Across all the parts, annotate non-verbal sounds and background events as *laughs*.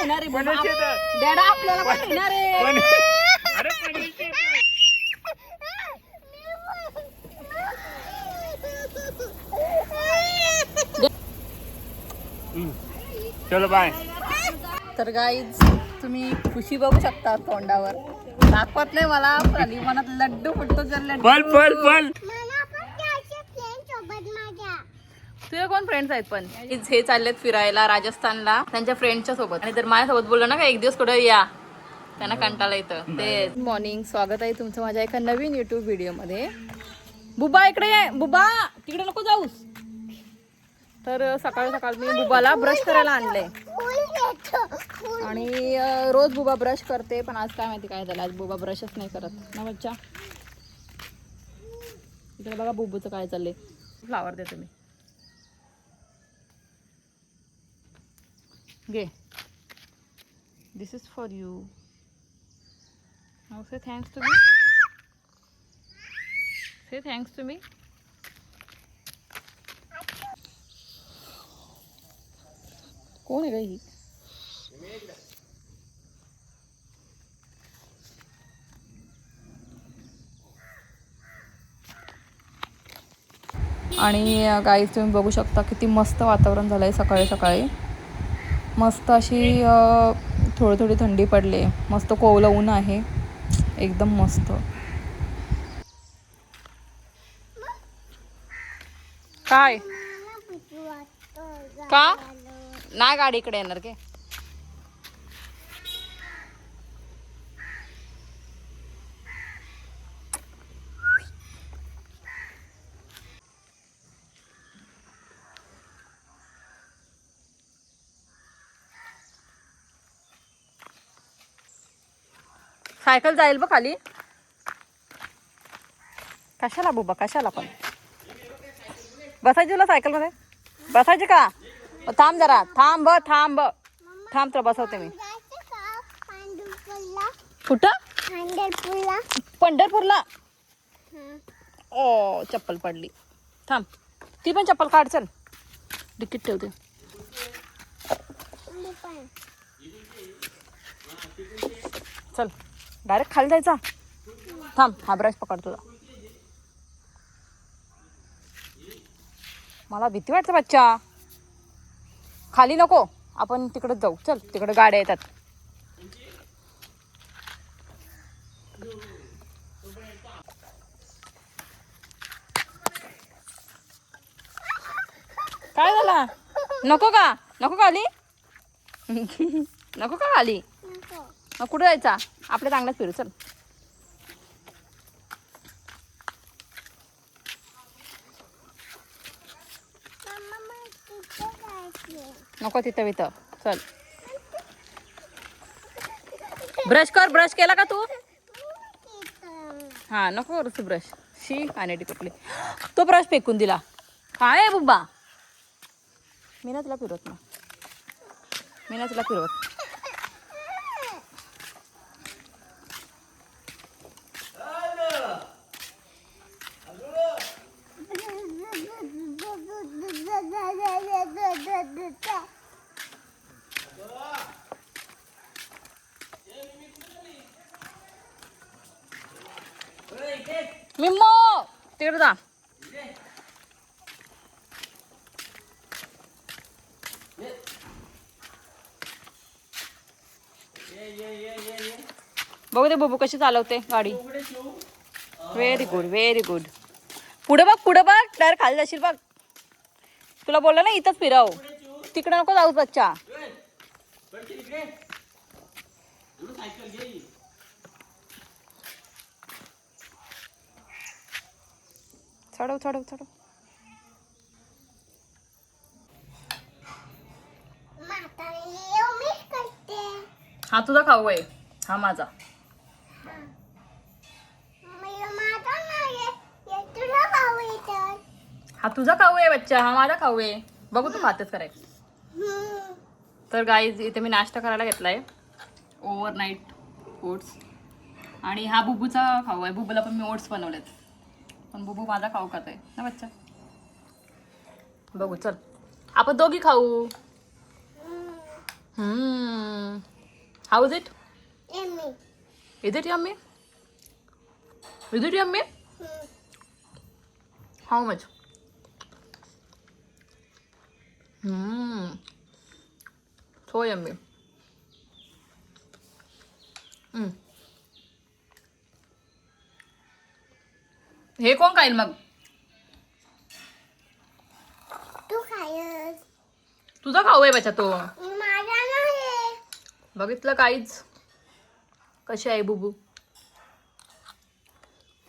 येणार आहे बाबा. पनीर शेत डॅडा आपल्याला पण येणार आहे. *laughs* अरे पनीर शेत चलो बाय तर गाईज तुम्ही खुशी बघू शकता तोंडावर. दाखवत नाही मला मनात लड्डू फुटतो जर लड्डू. पल पल पल मला पण जायचं फ्रेंड सोबत माझ्या तुझे कोण फ्रेंड्स आहेत पण? हे चाललेत फिरायला राजस्थानला त्यांच्या फ्रेंडच्या सोबत. आणि जर माझ्यासोबत बोललं ना का एक दिवस कुठं या? त्यांना कंटाळा येतं. ते मॉर्निंग स्वागत आहे तुमचं माझ्या एका नवीन युट्यूब व्हिडिओमध्ये बुबा इकडे ये. बुबा तिकडे नको जाऊस. तर सकाळ सकाळ मी बुबाला ब्रश करायला फुल आणि रोज बुबा ब्रश करते पण आज काय माहिती काय झालं. आज बुबा ब्रशच नाही करत. ना बच्चा? इकडे बघा बुबूचं काय चाललंय. फ्लावर देते मी. घे. This is for you now say thanks to me say thanks to me कोण आहे ही? आणि गाईज तुम्ही बघू शकता किती मस्त वातावरण झालं आहे सकाळी सकाळी. मस्त अशी थोडी थोडी थंडी पडली. मस्त कोवलं ऊन आहे. एकदम मस्त. काय? का? नाही गाडी इकडे येणार के. सायकल जाईल बघ खाली. कशाला बुबा कशाला पण? बसायची तुला सायकलमध्ये? बसायची का? थांब जरा थांब थांब. थांब तर बसवते मी. कुठं? पंढरपूरला. ओ चप्पल पडली. थांब. ती पण चप्पल काढ चल. डिकीट ठेवते. चल. डायरेक्ट खाली जायचा. थांब हा ब्रश पकड तुझा. मला भीती वाटते बच्चा. खाली नको आपण तिकडे जाऊ. चल तिकडे गाड्या येतात. काय झाला? नको का? नको का आली *laughs* नको का आली मग कुठं जायचा? आपल्या चांगल्याच फिरू चल. नको तिथं विथं चल. ब्रश कर ब्रश केला का तू? हां हा नको करू तू ब्रश. शी कानेटी कुठली. तो ब्रश फेकून दिला. काय आहे बुब्बा? मी ना तुला फिरवत ना मी ना तुला फिरवत मिम्मो तिकडे जा बघू दे बुबू कशी चालवते गाडी. व्हेरी गुड व्हेरी गुड पुढे बघ पुढे बघ. टायर खाली जाशील बघ. तुला बोललं ना इथंच फिरव. तिकडे नको जाऊ बच्चा. चढव चढव चढव म्हातारी येऊ मिस करते हा तुझा खाऊ आहे हा माझा. हे हा तुझा खाऊ आहे बच्चा. हा माझा खाऊ आहे. बघू तू खातेच कराय तर गाईज इथे मी नाश्ता करायला घेतलाय. ओव्हरनाईट ओट्स आणि हा बुबूचा खाऊ आहे. बुबूला पण मी ओट्स बनवलेत. पण बुबू माझा खाऊ खात आहे. ना बच्चा. बघू चल. आपण दोघी खाऊ. Hmm. How is it? Yummy. Is it yummy? Is it yummy? Hmm. How much? Hmm. So yummy. Hmm. हे कोण खाईल मग तू खायस तुझा खाऊ आहे बच्चा तो बघितलं काहीच कशी आहे बुबू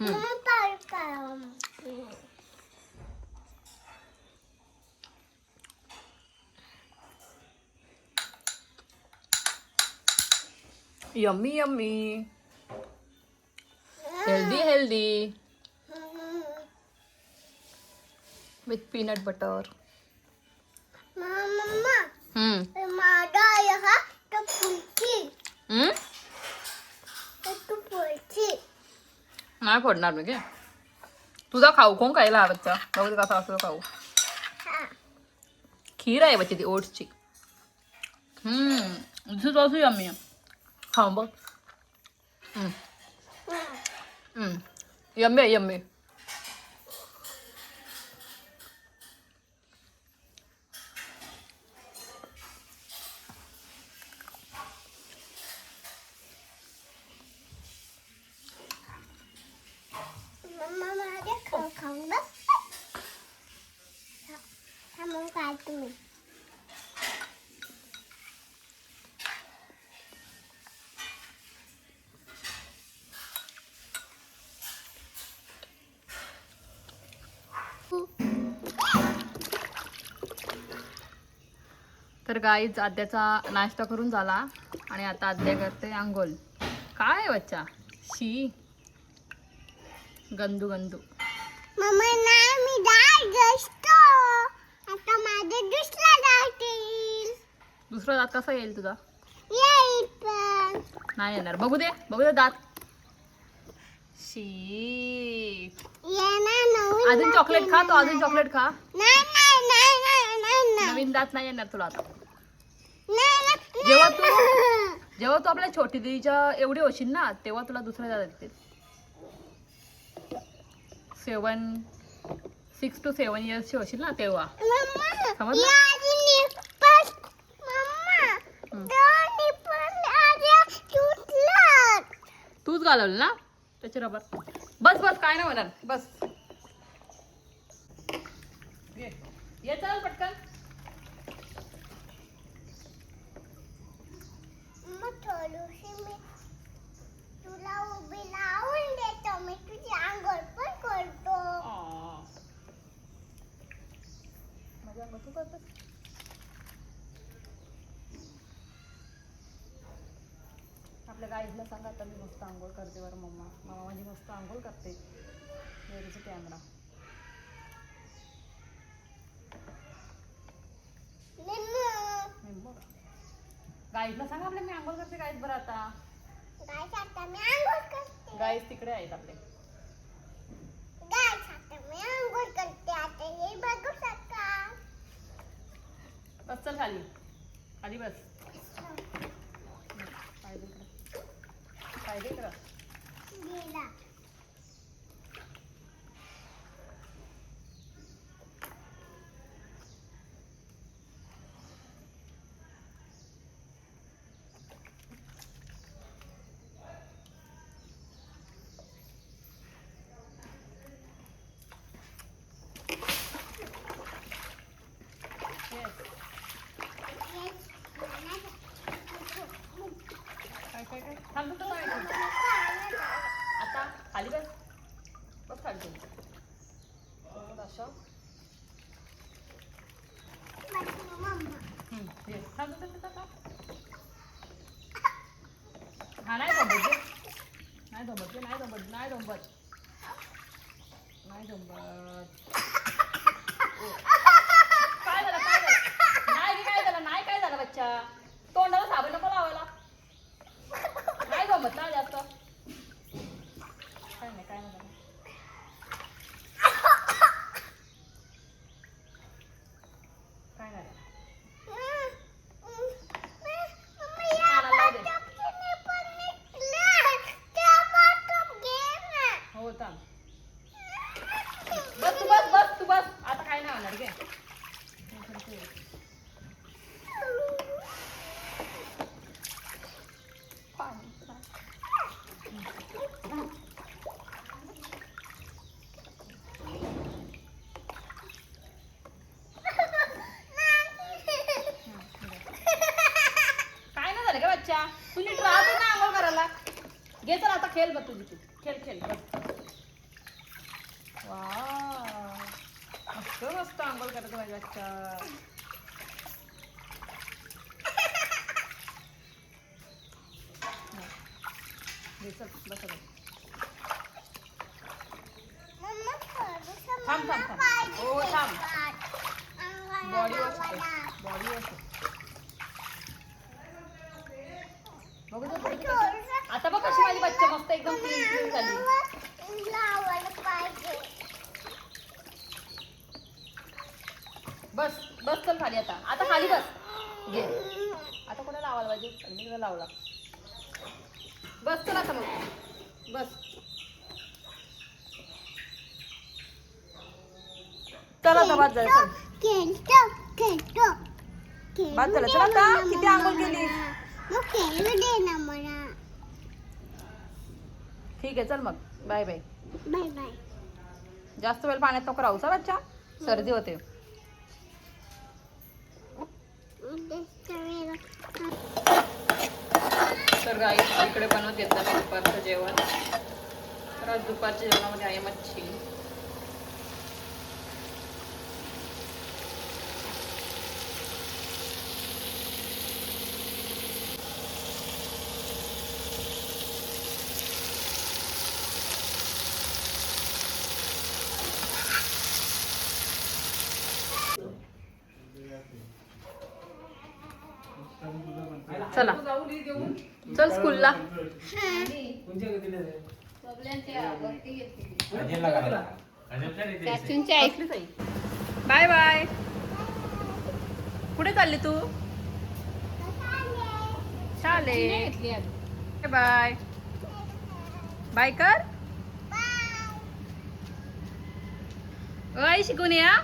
हम्म. मग pie pie. Yummy yummy healthy healthy hmm. With peanut butter mamma hmm माझा आहे हा तो पुढची हम्म? तू पुढची नाही फोडणार मी काय तुझा खाऊ कोण खायला हा बच्चा बघू दे कसा असतो तो खाऊ हा खीर आहे बच्ची ती ओट्सची हम्म दिस इज ऑल्सो यम्मी खाऊ बघ हम्म हम्म यम्मी आहे यम्मी तर गाईच आद्याचा नाश्ता करून झाला. आणि आता आद्या करते आंघोळ. काय बच्चा? शी. गंदू गंदू. मम्मा नाही मी आता माझे दुसरा डाळ येईल. दुसरा दात कसा येईल तुझा? येईल पण. नाही येणार. बघू दे बघू दे दात. शी. येणार नवीन अजून चॉकलेट खा तो. अजून चॉकलेट खा. नाही नाही नवीन दात नाही येणार तुला आता. नाही, जेव्हा तू. जेव्हा तू आपल्या छोटी दिदीच्या एवढी होशील ना तेव्हा तुला दुसऱ्या दात येतील. सेवन सिक्स टू सेवन इयर्सची होशील ना तेव्हा. समजलं? तूच घालवलं ना? त्याचे रबर. बस बस काय नाही होणार. बस. ये ये चल पटकन मग थोडीशी मी तुला उभी लावून देतो. मी तुझी आंघोळ पण करतो. माझ्या अंगात तू आपल्या गाईडला सांगा आता मी मस्त आंघोळ करते बरं मम्मा. मम्मा माझी मस्त आंघोळ करते. कॅमेरा गाईडला सांगा आपल्या मी आंघोळ करते गाईड बरं आता. गाय आता मी आंघोळ करते. गाईड तिकडे आहेत आपले. आता मी आंघोळ करते. आता हे बघू शकता. बस चल खाली. खाली बस. दे इकडं. दे इकडं. गेला Yes. काय काय काय थांब तू काय आता खाली बस बस खाली तू परत असं हम्म, ये. थांब तू तसं थांब. हा नाही जमत नाही जमत नाही जमत नाही जमत. नाही ओ. काय झालं काय झालं नाही रे, काय झालं नाही काय झालं बच्चा तोंडाला साबण नको लावायला नाही जमत ना जास्त काय नाही काय नाही झालं. काय नाही झाले का बच्चा तू नीट राहतो ना आंघोळ करायला घे तर आता खेळ बघ तुझी तू खेळ खेळ बस वाव. मस्त मस्त आंघोळ करतो माझा बच्चा घे चल, बस आता. मम्मा थोडंसं थांब, थांब, मला थांब. पाहिजे हो, थांब. शेतात. अंगाला बॉडी वॉश लावायला. बॉडी वॉश बघू दे, बघू दे. थोडंसं आता बघ कशी माझी बच्चा मस्त एकदम क्लीन क्लीन झाली अंगाला लावायला पाहिजे बस बस चल खाली आता. आता खाली बस. घे. आता कोणा लावायला पाहिजे तुला लावला. बस चल आता मग. बस. चल आता बाद झालं चल बाद चल आता. किती आंघोळ केली? ठीक आहे चल मग. Bye bye. Bye bye. जास्त वेळ पाण्यात नको राहू. चा बच्चा सर्दी होते. तर गाई इकडे बनवत घेतलं मी दुपारचं जेवण. तर आज दुपारच्या जेवणामध्ये आहे मच्छी चला चल स्कूलला बाय बाय. कुठे चालली तू? शाले. Bye bye. कर. आई शिकून या.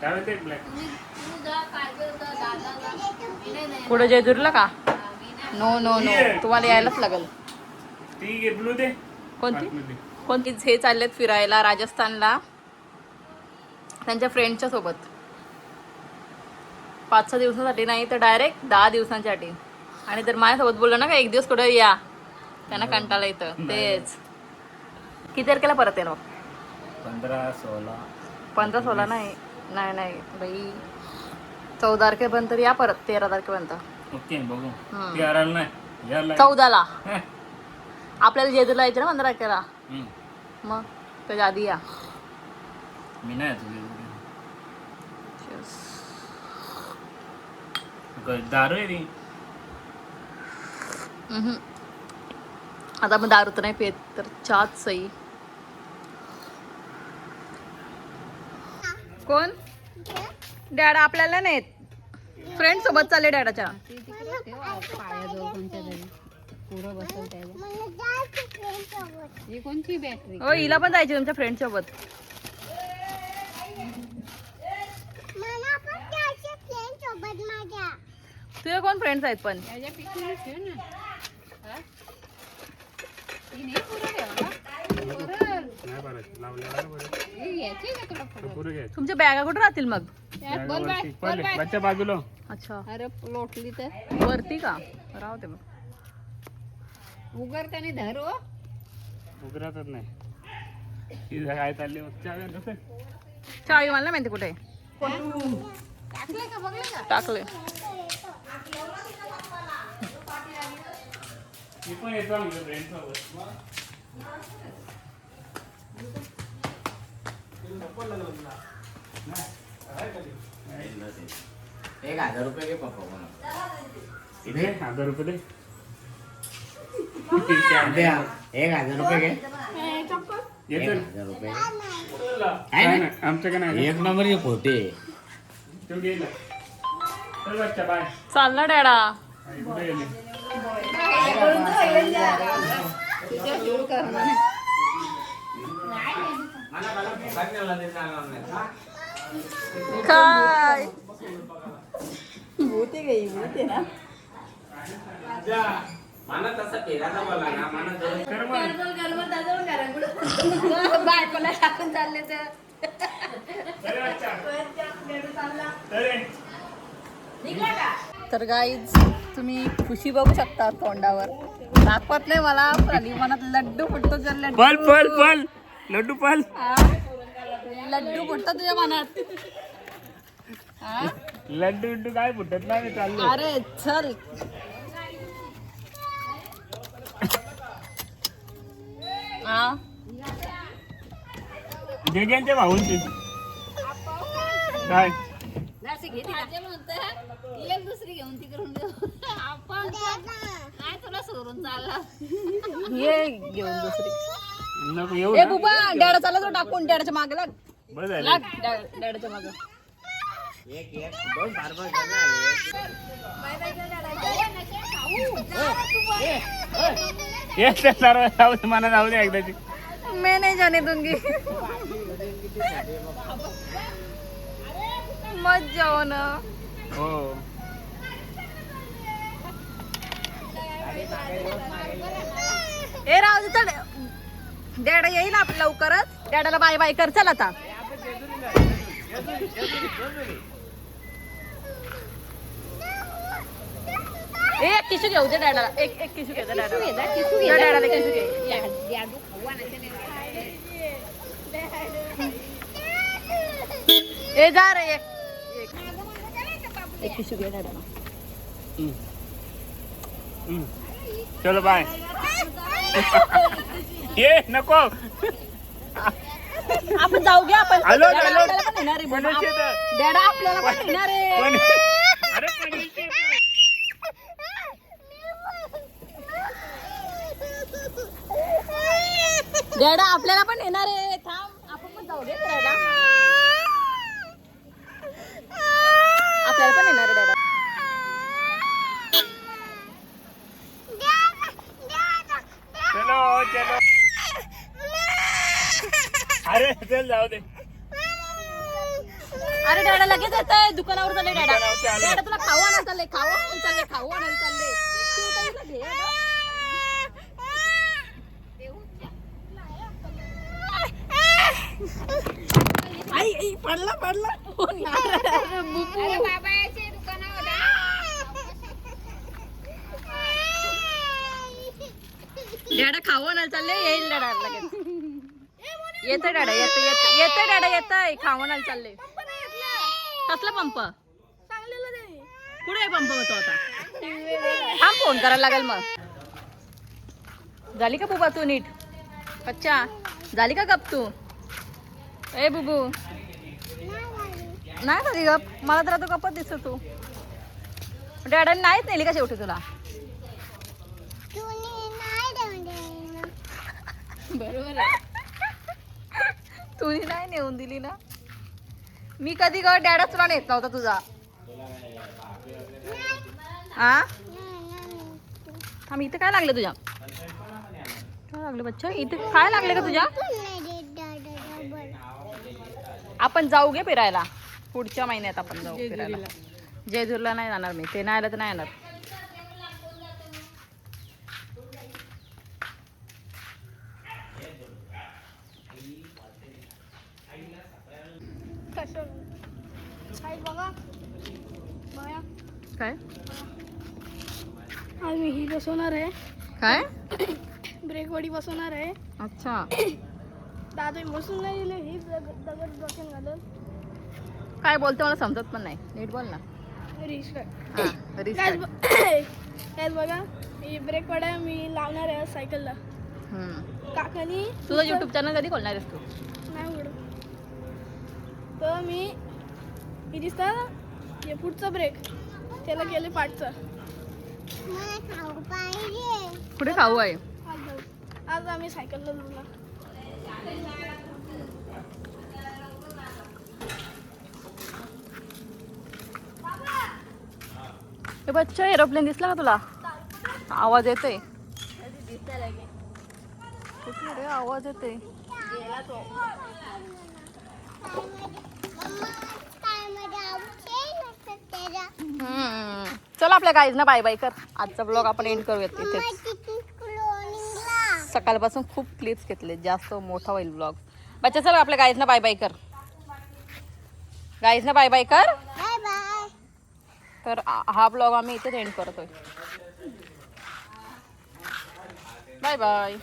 Towel दे black. पुढे जयदूरला का? नो नो नो तुम्हाला यायलाच लागेल. कोणती. कोणती? हे चाललेत फिरायला राजस्थानला. त्यांच्या फ्रेंडच्या सोबत. पाच सहा दिवसासाठी नाही तर डायरेक्ट दहा दिवसांसाठी. आणि जर माझ्यासोबत बोललं ना का एक दिवस कुठं या? त्यांना कंटाळा येतं. तेच. किती तारखेला परत येणार? पंधरा सोळा. पंधरा सोळा नाही. नाही नाही. बाई. चौदा तारखेपर्यंत या परत तेरा तारखेपर्यंत. ओके बघू. हम्म. ती आराल नाही. यायला चौदाला. हं. आपल्याला जेजूरला यायचं ना पंधरा तारखेला? हम्म. मग त्याच्या आधी या. मी नाही तुझे दारू आहे ती. आता आपण दारू तर नाही पित तर चहाच सई. कोण? डॅड आपल्याला नाहीत. फ्रेंड सोबत चालले डॅडाच्या. कोणची बॅटरी हो हिला पण जायची तुमच्या फ्रेंड सोबत. तुझे कोण फ्रेंड्स आहेत पण? हा? ही ही तुमच्या बॅगा कुठे राहतील मग? वरती. बच्चा बाजूला अच्छा अरे लोटली तर वरती का राहू दे मग उगरताना धर हो उघडतच नाही ही काय चालली मग कसं? चावी मला नाही माहिती कुठे टाकले का बघले का टाकले मी पण येतो आमच्या फ्रेंड सोबत एक हजार रुपये घे पप्पा दे हजार रुपये दे. *laughs* दे. एक हजार रुपये घे. एक. हजार रुपये. काय नाही, आमच्याकडे नाही? एक नंबरचे खोटे तू गेला चल बच्चा बाय चालला डॅडा. आई, कुठे गेली काय मला तसं फिरायला बोला ना मला जर कर मग. बायकोला टाकून चालले तर. तर गाईज तुम्ही खुशी बघू शकता तोंडावर. दाखवत नाही मला पण मनात लड्डू फुटतो जर लड्डू. पल पल पल. लड्डू पल. हा? लड्डू फुटतो तुझ्या मनात हा? लड्डू बिड्डू काय फुटत नाही मी चाललो. अरे चल. हा? दिग्यांच्या भाऊंची. काय? एक दुसरी घेऊन तिकडून आपण काय तुला सोडून चालला. ये घेऊन दुसरी. नको येऊ ए ना. बुबा डॅडा चालला तो टाकून डॅडाच्या मागे लाग. बरं झालं. लाग डॅ- डॅडाच्या मागे. एक एक दोन बार बार करणार ये तर सर्व जाऊ दे मला जाऊ दे एकदाची मैं नहीं जाने दूंगी मत जाओ ना. हो. ए राहू दे चल डॅडा येईल आप लवकरच. डॅडाला बाय बाय कर चल आता. ए, एक टिशू घेऊ दे डॅडाला. एक एक टिशू घे दे डॅडाला. दे डॅडाला टिशू घे. ए जा रे एक टिशू घे डॅडाला. चलो बाय. *laughs* ये नको. आपण जाऊ घ्या आपण आलो, डॅडा आलो. आपल्याला पण नेणार आहे. डॅडा आपल्याला पण नेणार आहे. पण अरे पणीस येतं. डॅडा आपल्याला पण येणार आहे. थांब आपण पण जाऊ दे आपल्याला पण येणार आहे डॅडा चलो चलो अरे चल जाऊ दे अरे डॅडा लगेच येत आहे दुकानावर चालले डॅडा. डॅडा तुला खाऊ आणायला चालले खाऊ आणायला चालले खाऊ आणायला चालले तू ताईला घे ना. आई आई, पडला पडला. बुबू. दुकानावर डॅडा खाऊ आणायला चालले येईल डॅडा लगेच येतोय डॅडा येतोय येतोय येतोय डॅडा येतोय. खाऊ आणायला चालले कसला पंप? कुठे आहे पंप तो आता? हा फोन करायला लागेल मग. झाली का बुबा तू नीट? अच्छा. झाली का गप तू? ए बुबू. नाही झाली गप. मला तर आता गप्पच दिसतो तू. डॅडाने नाहीच नेली का शेवटी तुला? *laughs* बरोबर आहे. तुझी नाही नेऊन दिली ना? मी कधी ग डॅडा तुला नेत नव्हता तुझा? हा? थांब इथं काय लागलं तुझ्या? काय लागलं बच्चा? इथं काय लागलं का तुझ्या? आपण जाऊ गे फिरायला. पुढच्या महिन्यात आपण जाऊ फिरायला. जेजूरला नाही जाणार मी. ते नाही आलं तर नाही येणार. काय? आज मी ही बसवणार आहे. काय? *coughs* ब्रेक वडी बसवणार आहे. अच्छा. *coughs* दादा बसून नाही दिले ही दगड डोक्यात घालून काय बोलते मला समजत पण नाही. नीट बोल ना. रिस्क *coughs* बघा ही मी लावणार आहे सायकलला. काकानी तुझं युट्यूब चॅनल कधी खोलणार आहेस तू? नाही तर मी हे दिसतं? ना हे पुढचा ब्रेक त्याला गेले पाठचा. कुठे खाऊ आहे आज जाऊ. आज आम्ही सायकलला जाऊ हे बच्चा एरोप्लेन दिसला का तुला? आवाज कुठे रे? आवाज हम्म. चल आपल्या गाईजना बाय बाय कर. आजचा ब्लॉग आपण एंड करूयात इथे. सकाळपासून खूप क्लिप्स घेतले जास्त मोठा होईल ब्लॉग बच्चा चल आपल्या गाईजना बाय बाय कर. गाईजना बाय बाय कर. तर हा ब्लॉग आम्ही इथेच एंड करतोय. Bye bye.